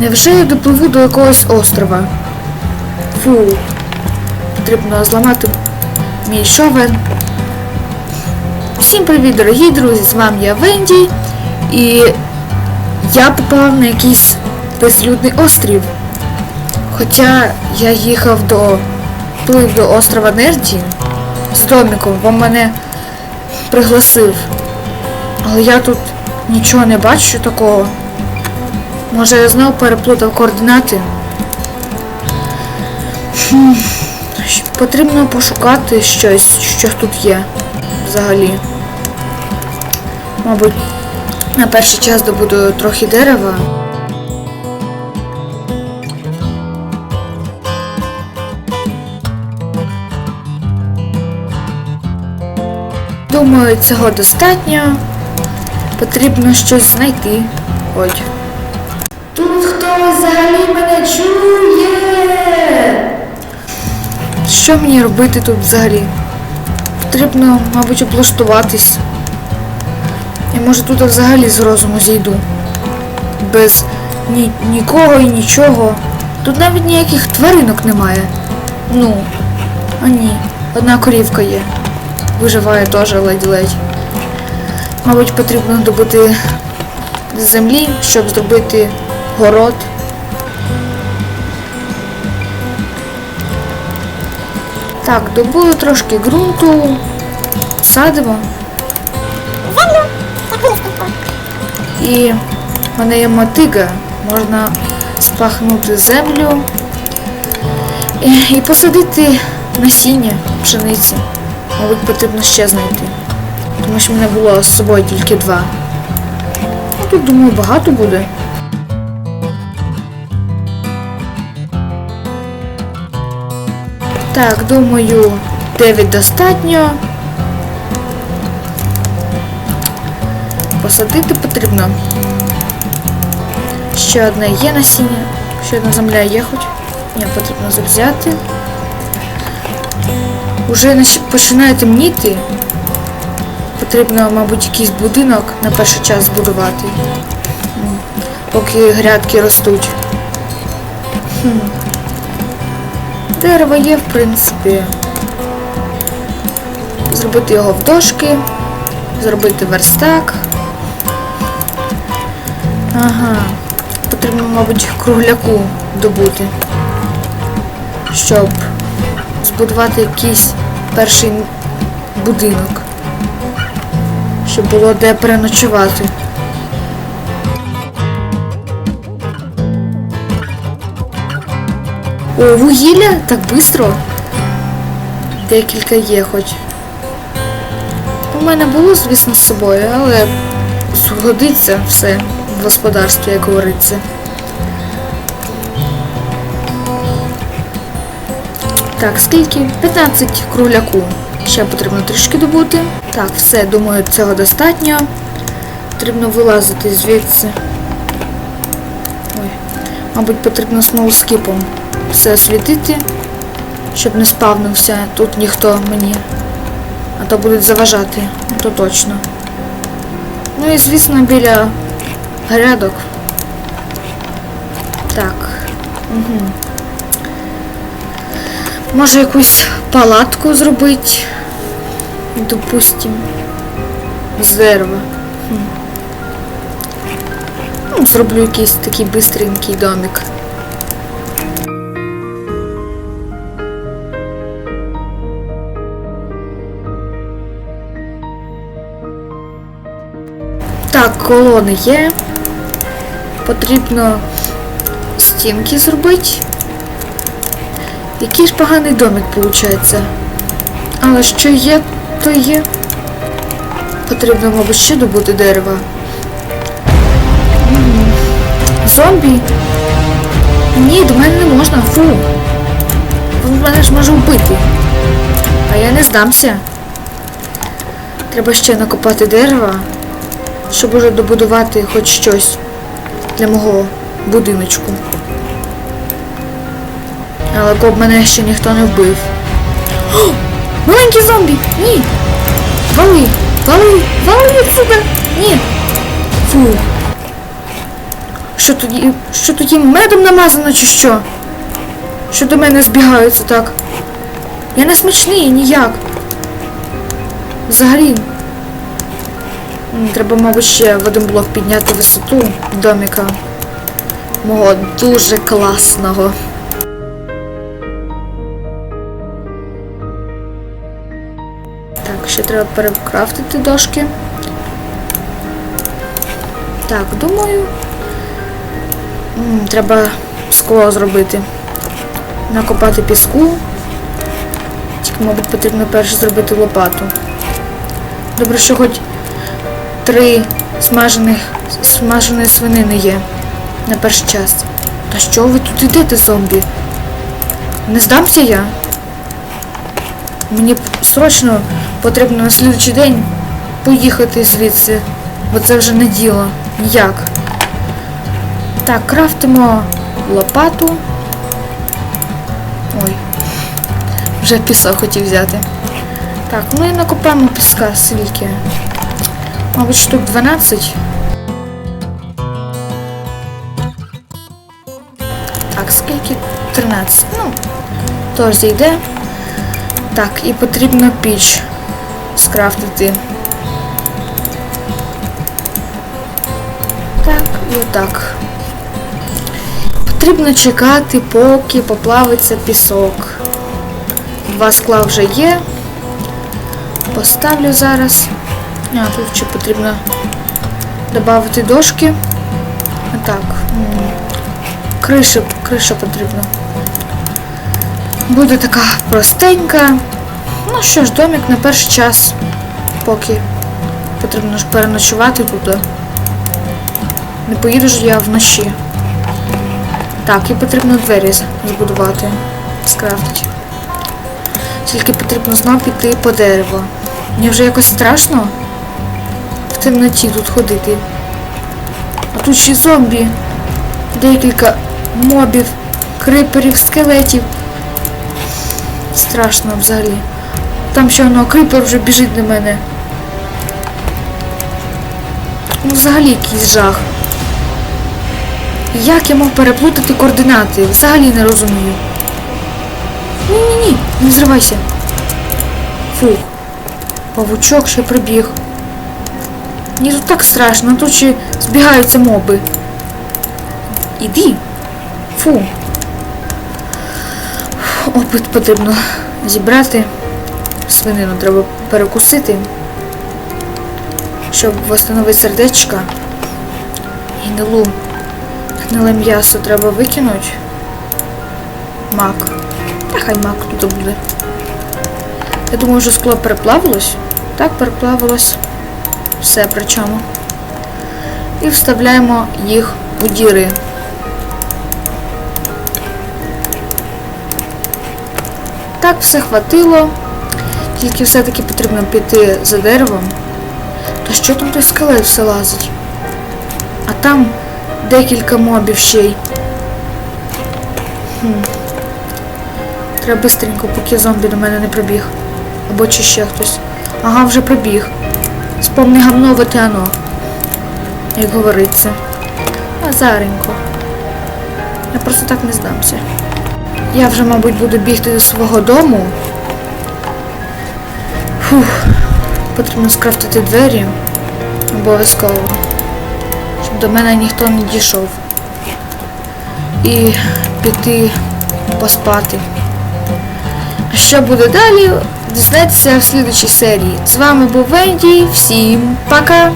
Невже я допливу до якогось острова? Фу. Потрібно зламати мій шовен. Всім привіт, дорогі друзі! З вами я Венді. І я попав на якийсь безлюдний острів. Хоча я їхав до плив до острова Нерді з домиком, він мене пригласив. Але я тут нічого не бачу такого. Може я знову переплутав координати? Хм, Потрібно пошукати щось, що тут є взагалі. Мабуть, на перший час добуду трохи дерева. Думаю, цього достатньо. Потрібно щось знайти. Ой. Тут хтось взагалі мене чує. Що мені робити тут взагалі? Потрібно, мабуть, облаштуватись. Я може тут взагалі з розуму зійду. Без ні, нікого і нічого. Тут навіть ніяких тваринок немає. Ну, а ні, одна корівка є. Виживає теж ледь-ледь. Мабуть, потрібно добути землі, щоб зробити город. Так, добули трошки ґрунту, садимо. Землю. І в мене є мотига, можна спахнути землю і, і посадити насіння пшениці. Мабуть, потрібно ще знайти. Тому що в мене було з собою тільки два. Ну, тут, думаю, багато буде. Так, думаю, 9 достатньо. Посадити потрібно. Ще одне є насіння. Ще одна земля є хоч. Ні, потрібно взяти. Уже починає темніти. Потрібно, мабуть, якийсь будинок на перший час збудувати. Поки грядки ростуть. Хм. Дерево є, в принципі. Зробити його в дошки, зробити верстак. Ага. Потрібно, мабуть, кругляку добути, щоб збудувати якийсь перший будинок. Щоб було де переночувати. О, вугілля? Так швидко? Декілька є хоч. У мене було, звісно, з собою, але згодиться все в господарстві, як говориться. Так, скільки? 15 кругляку. Ще потрібно трішки добути. Так, все, думаю, цього достатньо. Потрібно вилазити звідси. Ой. Мабуть, потрібно смолоскипом все освітити, щоб не спавнився тут ніхто мені. А то будуть заважати, то точно. Ну і звісно біля грядок. Так. Угу. Може якусь палатку зробити, допустим, з дерева. Хм. Ну, зроблю якийсь такий бистренький домик. Колони є. Потрібно стінки зробити. Який ж поганий домик виходить. Але що є, то є. Потрібно, мабуть, ще добути дерева. Зомбі? Ні, до мене не можна, фу. Він мене ж може вбити. А я не здамся. Треба ще накопати дерева, щоб уже добудувати хоч щось для мого будиночку. Але б мене ще ніхто не вбив. О, маленький зомбі! Ні! Вали! Вали! Вали відсюди! Ні! Фу! Що тоді. Що тоді медом намазано чи що? Що до мене збігаються так? Я не смачний ніяк. Взагалі. Треба, мабуть, ще в один блок підняти висоту доміка. Мого дуже класного. Так, ще треба перекрафтити дошки. Так, думаю. Треба скло зробити. Накопати піску. Тільки, мабуть, потрібно перше зробити лопату. Добре, що хоч три смажених смаженої свинини є на перший час. Та що ви тут йдете, зомбі? Не здамся я? Мені срочно потрібно на слідчий день поїхати звідси, бо це вже не діло. Ніяк. Так, крафтимо лопату. Ой. Вже пісок хотів взяти. Так, ну і накопаємо піска скільки. Мабуть, штук 12. Так, скільки? 13. Ну, тож зайде. Так, і потрібно піч скрафтити. Так, і отак. Потрібно чекати, поки поплавиться пісок. Два скла вже є. Поставлю зараз. А, тут ще потрібно додати дошки. Отак. м, Криша, криша потрібна. Буде така простенька. Ну що ж, домик на перший час, поки потрібно ж переночувати тут. Не поїду ж я вночі. Так, і потрібно двері збудувати, скрафтити. Тільки потрібно знову піти по дереву. Мені вже якось страшно в темноті тут ходити. А тут ще зомбі. Декілька мобів, криперів, скелетів. Страшно взагалі. Там ще воно крипер вже біжить на мене. Ну, взагалі якийсь жах. Як я мав переплутати координати? Взагалі не розумію. Ні-ні-ні, не зривайся. Фух. Павучок ще прибіг. Мені тут так страшно, тут ще збігаються моби. Іди. Фу. Опит потрібно зібрати. Свинину треба перекусити. Щоб встановити сердечка. Гнилу. Гниле м'ясо треба викинути. Мак. Та хай мак тут буде. Я думаю, що скло переплавилось. Так, переплавилось. Все причому. І вставляємо їх у діри. Так, все хватило. Тільки все-таки потрібно піти за деревом. Та що там той скелет все лазить? А там декілька мобів ще й. Хм. Треба бистренько, поки зомбі до мене не прибіг. Або чи ще хтось. Ага, вже прибіг. Спомни гавно ветеано. Як говориться. Азаренько. Я просто так не здамся. Я вже, мабуть, буду бігти до свого дому. Фух. Потрібно скрафтити двері. Обов'язково. Щоб до мене ніхто не дійшов. І піти поспати. А що буде далі, дізнаєтеся в слідчій серії. З вами був Венді. Всім пока!